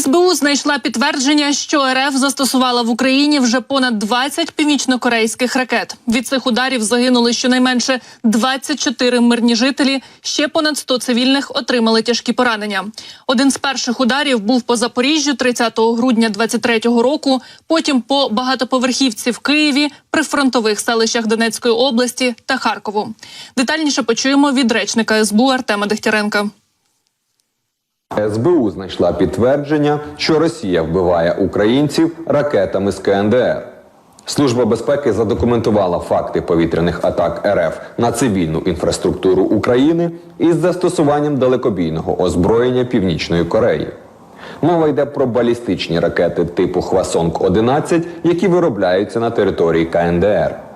СБУ знайшла підтвердження, що РФ застосувала в Україні вже понад 20 північнокорейських ракет. Від цих ударів загинули щонайменше 24 мирні жителі. Ще понад 100 цивільних отримали тяжкі поранення. Один з перших ударів був по Запоріжжю 30 грудня 23-го року. Потім по багатоповерхівці в Києві, при фронтових селищах Донецької області та Харкову. Детальніше почуємо від речника СБУ Артема Дегтяренка. СБУ знайшла підтвердження, що Росія вбиває українців ракетами з КНДР. Служба безпеки задокументувала факти повітряних атак РФ на цивільну інфраструктуру України із застосуванням далекобійного озброєння Північної Кореї. Мова йде про балістичні ракети типу Хвасонг-11, які виробляються на території КНДР.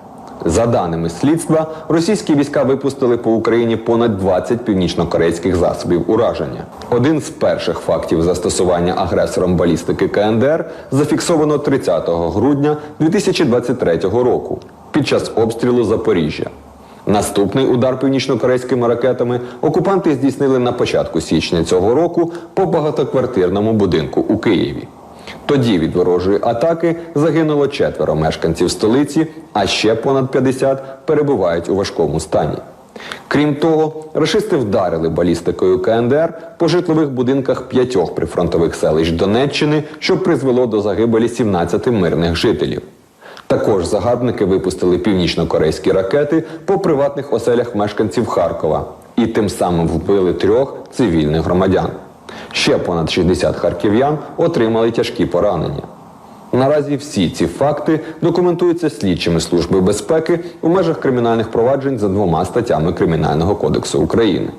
За даними слідства, російські війська випустили по Україні понад 20 північнокорейських засобів ураження. Один з перших фактів застосування агресором балістики КНДР зафіксовано 30 грудня 2023 року під час обстрілу Запоріжжя. Наступний удар північнокорейськими ракетами окупанти здійснили на початку січня цього року по багатоквартирному будинку у Києві. Тоді від ворожої атаки загинуло четверо мешканців столиці, а ще понад 50 перебувають у важкому стані. Крім того, рашисти вдарили балістикою КНДР по житлових будинках п'ятьох прифронтових селищ Донеччини, що призвело до загибелі 17 мирних жителів. Також загарбники випустили північно-корейські ракети по приватних оселях мешканців Харкова і тим самим вбили трьох цивільних громадян. Ще понад 60 харків'ян отримали тяжкі поранення. Наразі всі ці факти документуються слідчими служби безпеки у межах кримінальних проваджень за двома статтями Кримінального кодексу України.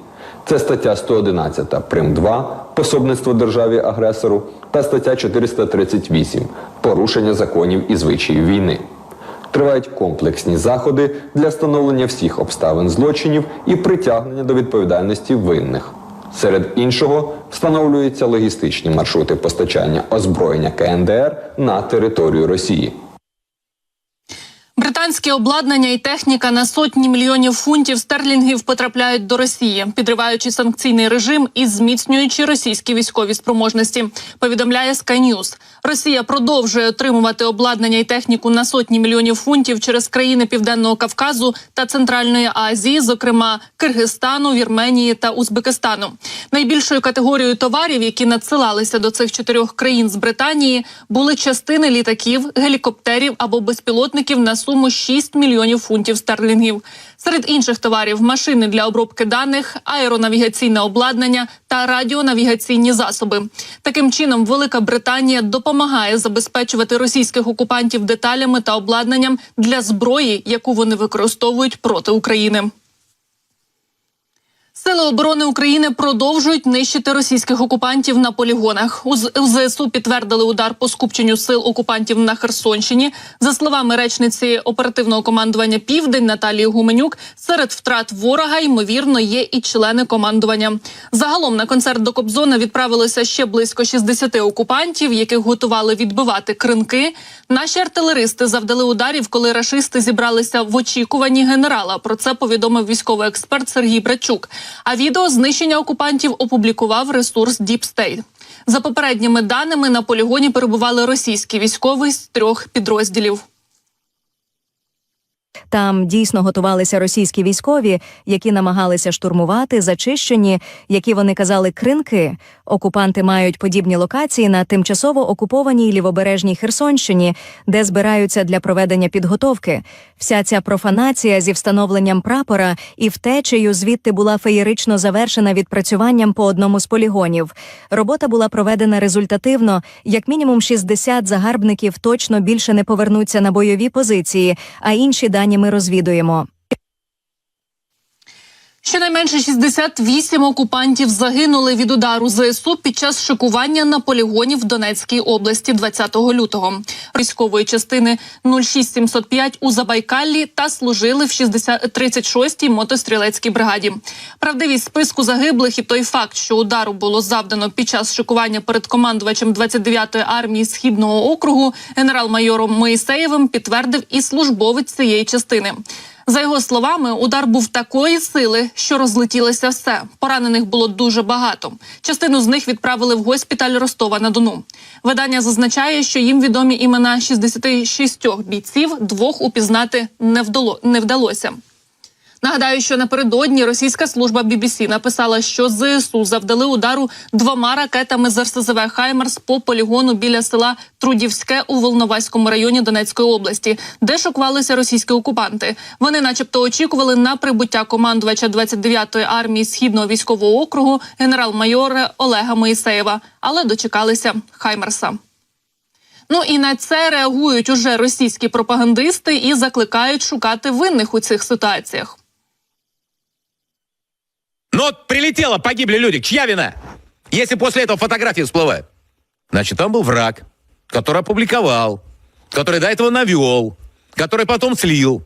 Це стаття 111 прим 2 пособництво державі агресору та стаття 438 порушення законів і звичаїв війни. Тривають комплексні заходи для встановлення всіх обставин злочинів і притягнення до відповідальності винних. Серед іншого встановлюються логістичні маршрути постачання озброєння КНДР на територію Росії. Британське обладнання і техніка на сотні мільйонів фунтів стерлінгів потрапляють до Росії, підриваючи санкційний режим і зміцнюючи російські військові спроможності. Повідомляє Sky News. Росія продовжує отримувати обладнання і техніку на сотні мільйонів фунтів через країни Південного Кавказу та Центральної Азії, зокрема Киргизстану, Вірменії та Узбекистану. Найбільшою категорією товарів, які надсилалися до цих чотирьох країн з Британії, були частини літаків, гелікоптерів або безпілотників на суму 6 мільйонів фунтів стерлінгів. Серед інших товарів машини для обробки даних, аеронавігаційне обладнання та радіонавігаційні засоби. Таким чином, Велика Британія допомагає забезпечувати російських окупантів деталями та обладнанням для зброї, яку вони використовують проти України. Сили оборони України продовжують нищити російських окупантів на полігонах. У ЗСУ підтвердили удар по скупченню сил окупантів на Херсонщині. За словами речниці оперативного командування Південь Наталії Гуменюк, серед втрат ворога ймовірно є і члени командування. Загалом на концерт до Кобзона відправилося ще близько 60 окупантів, яких готували відбивати кринки. Наші артилеристи завдали ударів, коли рашисти зібралися в очікуванні генерала. Про це повідомив військовий експерт Сергій Брачук. А відео знищення окупантів опублікував ресурс Deep State. За попередніми даними на полігоні перебували російські військові з трьох підрозділів. Там дійсно готувалися російські військові, які намагалися штурмувати зачищені, які вони казали, кринки. Окупанти мають подібні локації на тимчасово окупованій лівобережній Херсонщині, де збираються для проведення підготовки. Вся ця профанація зі встановленням прапора і втечею звідти була феєрично завершена відпрацюванням по одному з полігонів. Робота була проведена результативно. Як мінімум 60 загарбників точно більше не повернуться на бойові позиції, а інші дані ми розвідуємо. Щонайменше 68 окупантів загинули від удару ЗСУ під час шикування на полігоні в Донецькій області 20 лютого. Військової частини 06705 у Забайкаллі та служили в 60 36-й мотострілецькій бригаді. Правдивість списку загиблих і той факт, що удару було завдано під час шикування перед командувачем 29-ї армії східного округу генерал-майором Моїсеєвим підтвердив і службовець цієї частини. За його словами, удар був такої сили, що розлетілося все. Поранених було дуже багато. Частину з них відправили в госпіталь Ростова на Дону. Видання зазначає, що їм відомі імена 66 бійців, двох упізнати не вдало не вдалося. Нагадаю, що напередодні російська служба BBC написала, що ЗСУ завдали удару двома ракетами з РСЗВ Хаймерс по полігону біля села Трудівське у Волноваському районі Донецької області, де шокувалися російські окупанти. Вони, начебто, очікували на прибуття командувача 29-ї армії східного військового округу генерал-майора Олега Моїсеєва, але дочекалися Хаймерса. Ну і на це реагують уже російські пропагандисти і закликають шукати винних у цих ситуаціях. Вот прилетело, погибли люди. Чья вина? Если после этого фотографии всплывают. Значит, там был враг, который опубликовал, который до этого навел, который потом слил.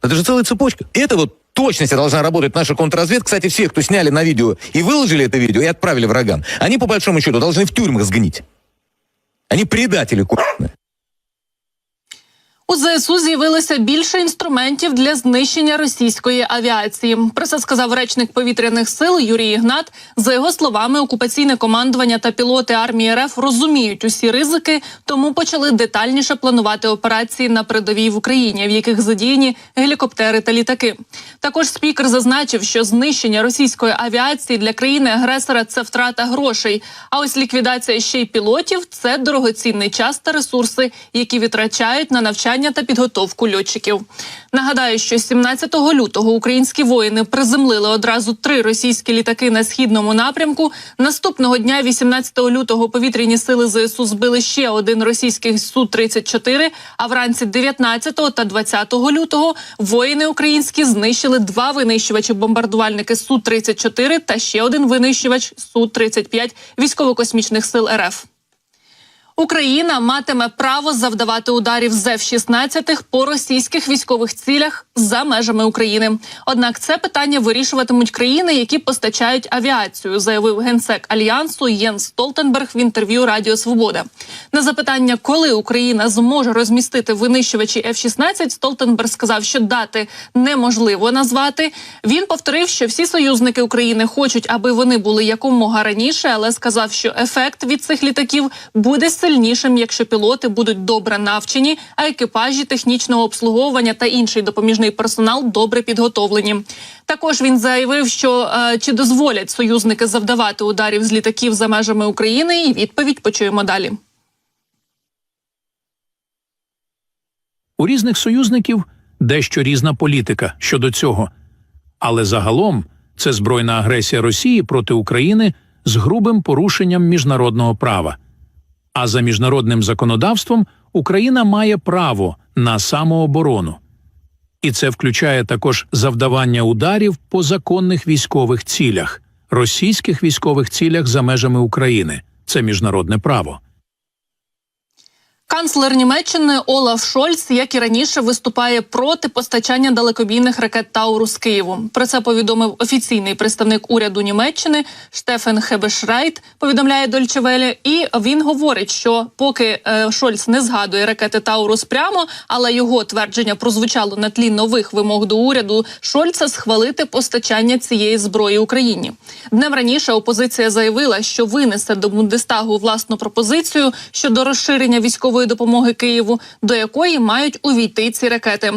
Это же целая цепочка. Это вот точности должна работать наша контрразведка. Кстати, все, кто сняли на видео и выложили это видео, и отправили врагам, они, по большому счету, должны в тюрьмах сгнить. Они предатели, ку**ные. У ЗСУ з'явилося більше інструментів для знищення російської авіації. Про це сказав речник повітряних сил Юрій Ігнат. За його словами, окупаційне командування та пілоти армії РФ розуміють усі ризики, тому почали детальніше планувати операції на передовій в Україні, в яких задіяні гелікоптери та літаки. Також спікер зазначив, що знищення російської авіації для країни-агресора це втрата грошей. А ось ліквідація ще й пілотів це дорогоцінний час та ресурси, які витрачають на навчання та підготовку льотчиків. Нагадаю, що 17 лютого українські воїни приземлили одразу три російські літаки на східному напрямку. Наступного дня, 18 лютого, повітряні сили ЗСУ збили ще один російський су 34 А вранці 19 та 20 лютого воїни українські знищили два винищувачі бомбардувальники су 34 та ще один винищувач су 35 військово-космічних сил РФ. Україна матиме право завдавати ударів з F-16 по російських військових цілях за межами України. Однак це питання вирішуватимуть країни, які постачають авіацію, заявив генсек альянсу Єнс Столтенберг в інтерв'ю Радіо Свобода. На запитання, коли Україна зможе розмістити винищувачі F-16, Столтенберг сказав, що дати неможливо назвати. Він повторив, що всі союзники України хочуть, аби вони були якомога раніше, але сказав, що ефект від цих літаків буде сильнішим, якщо пілоти будуть добре навчені, а екіпажі технічного обслуговування та інший допоміжний персонал добре підготовлені. Також він заявив, що е, чи дозволять союзники завдавати ударів з літаків за межами України, і відповідь почуємо далі. У різних союзників дещо різна політика щодо цього. Але загалом це збройна агресія Росії проти України з грубим порушенням міжнародного права. А за міжнародним законодавством Україна має право на самооборону. І це включає також завдавання ударів по законних військових цілях, російських військових цілях за межами України. Це міжнародне право. Канцлер Німеччини Олаф Шольц, як і раніше, виступає проти постачання далекобійних ракет Таурус Києву. Про це повідомив офіційний представник уряду Німеччини Штефен Хебешрайт. Повідомляє Дольчевелі. І він говорить, що поки е, Шольц не згадує ракети Таурус прямо, але його твердження прозвучало на тлі нових вимог до уряду Шольца схвалити постачання цієї зброї Україні. Днем раніше опозиція заявила, що винесе до Бундестагу власну пропозицію щодо розширення військової допомоги Києву, до якої мають увійти ці ракети.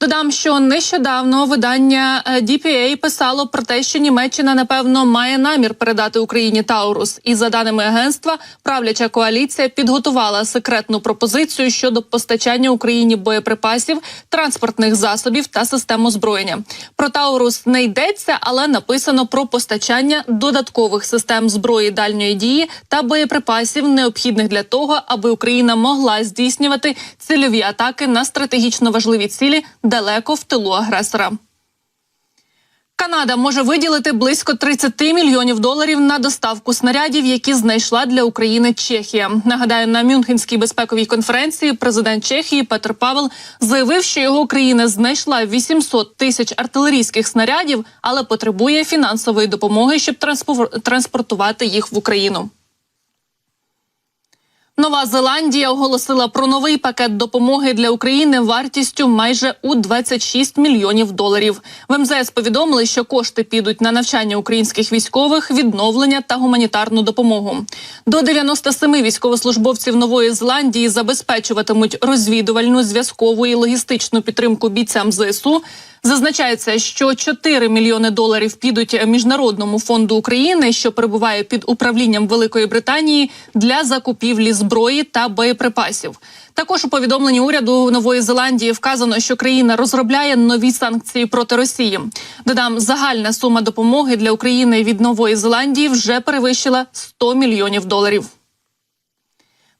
Додам, що нещодавно видання е, DPA писало про те, що Німеччина напевно має намір передати Україні Таурус. І за даними агентства, правляча коаліція підготувала секретну пропозицію щодо постачання Україні боєприпасів, транспортних засобів та систем озброєння. Про Таурус не йдеться, але написано про постачання додаткових систем зброї дальньої дії та боєприпасів, необхідних для того, аби Україна могла здійснювати цільові атаки на стратегічно важливі цілі далеко в тилу агресора. Канада може виділити близько 30 мільйонів доларів на доставку снарядів, які знайшла для України Чехія. Нагадаю, на Мюнхенській безпековій конференції президент Чехії Петр Павел заявив, що його країна знайшла 800 тисяч артилерійських снарядів, але потребує фінансової допомоги, щоб транспор- транспортувати їх в Україну. Нова Зеландія оголосила про новий пакет допомоги для України вартістю майже у 26 мільйонів доларів. В МЗС повідомили, що кошти підуть на навчання українських військових, відновлення та гуманітарну допомогу. До 97 військовослужбовців Нової Зеландії забезпечуватимуть розвідувальну, зв'язкову і логістичну підтримку бійцям ЗСУ. Зазначається, що 4 мільйони доларів підуть міжнародному фонду України, що перебуває під управлінням Великої Британії для закупівлі зброї та боєприпасів. Також у повідомленні уряду Нової Зеландії вказано, що країна розробляє нові санкції проти Росії. Додам, загальна сума допомоги для України від Нової Зеландії вже перевищила 100 мільйонів доларів.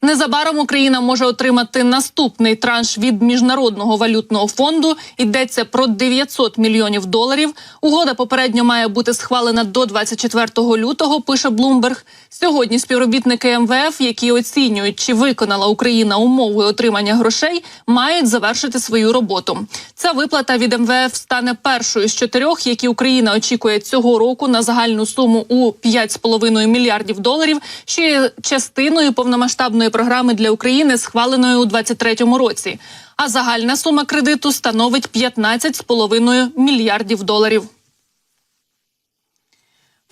Незабаром Україна може отримати наступний транш від міжнародного валютного фонду. Йдеться про 900 мільйонів доларів. Угода попередньо має бути схвалена до 24 лютого. Пише Блумберг. Сьогодні співробітники МВФ, які оцінюють, чи виконала Україна умови отримання грошей, мають завершити свою роботу. Ця виплата від МВФ стане першою з чотирьох, які Україна очікує цього року на загальну суму у 5,5 мільярдів доларів, що частиною повномасштабної програми для України, схваленої у 2023 році. А загальна сума кредиту становить 15,5 мільярдів доларів.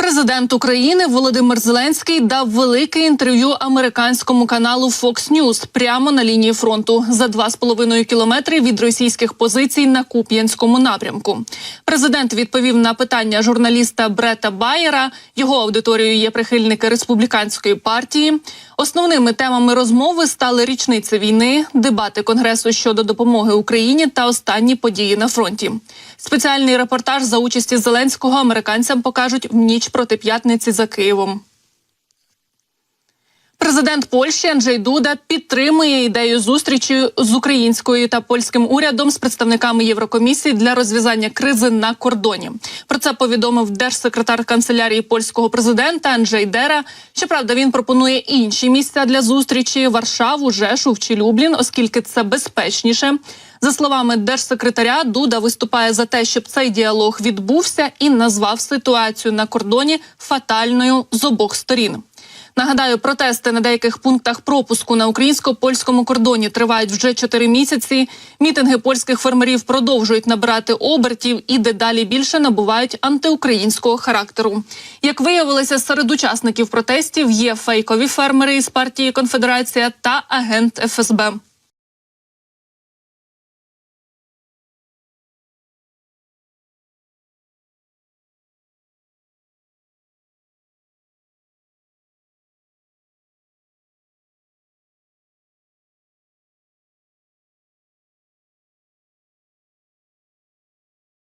Президент України Володимир Зеленський дав велике інтерв'ю американському каналу Fox News прямо на лінії фронту за 2,5 кілометри від російських позицій на Куп'янському напрямку. Президент відповів на питання журналіста Брета Байера. Його аудиторією є прихильники республіканської партії. Основними темами розмови стали річниця війни, дебати конгресу щодо допомоги Україні та останні події на фронті. Спеціальний репортаж за участі Зеленського американцям покажуть в ніч проти п'ятниці за Києвом. Президент Польщі Анджей Дуда підтримує ідею зустрічі з українською та польським урядом з представниками Єврокомісії для розв'язання кризи на кордоні. Про це повідомив держсекретар канцелярії польського президента Анджей Дера. Щоправда, він пропонує інші місця для зустрічі Варшаву, Жешув чи Люблін, оскільки це безпечніше. За словами держсекретаря, Дуда виступає за те, щоб цей діалог відбувся і назвав ситуацію на кордоні фатальною з обох сторін. Нагадаю, протести на деяких пунктах пропуску на українсько-польському кордоні тривають вже чотири місяці. Мітинги польських фермерів продовжують набирати обертів і дедалі більше набувають антиукраїнського характеру. Як виявилося, серед учасників протестів є фейкові фермери із партії Конфедерація та агент ФСБ.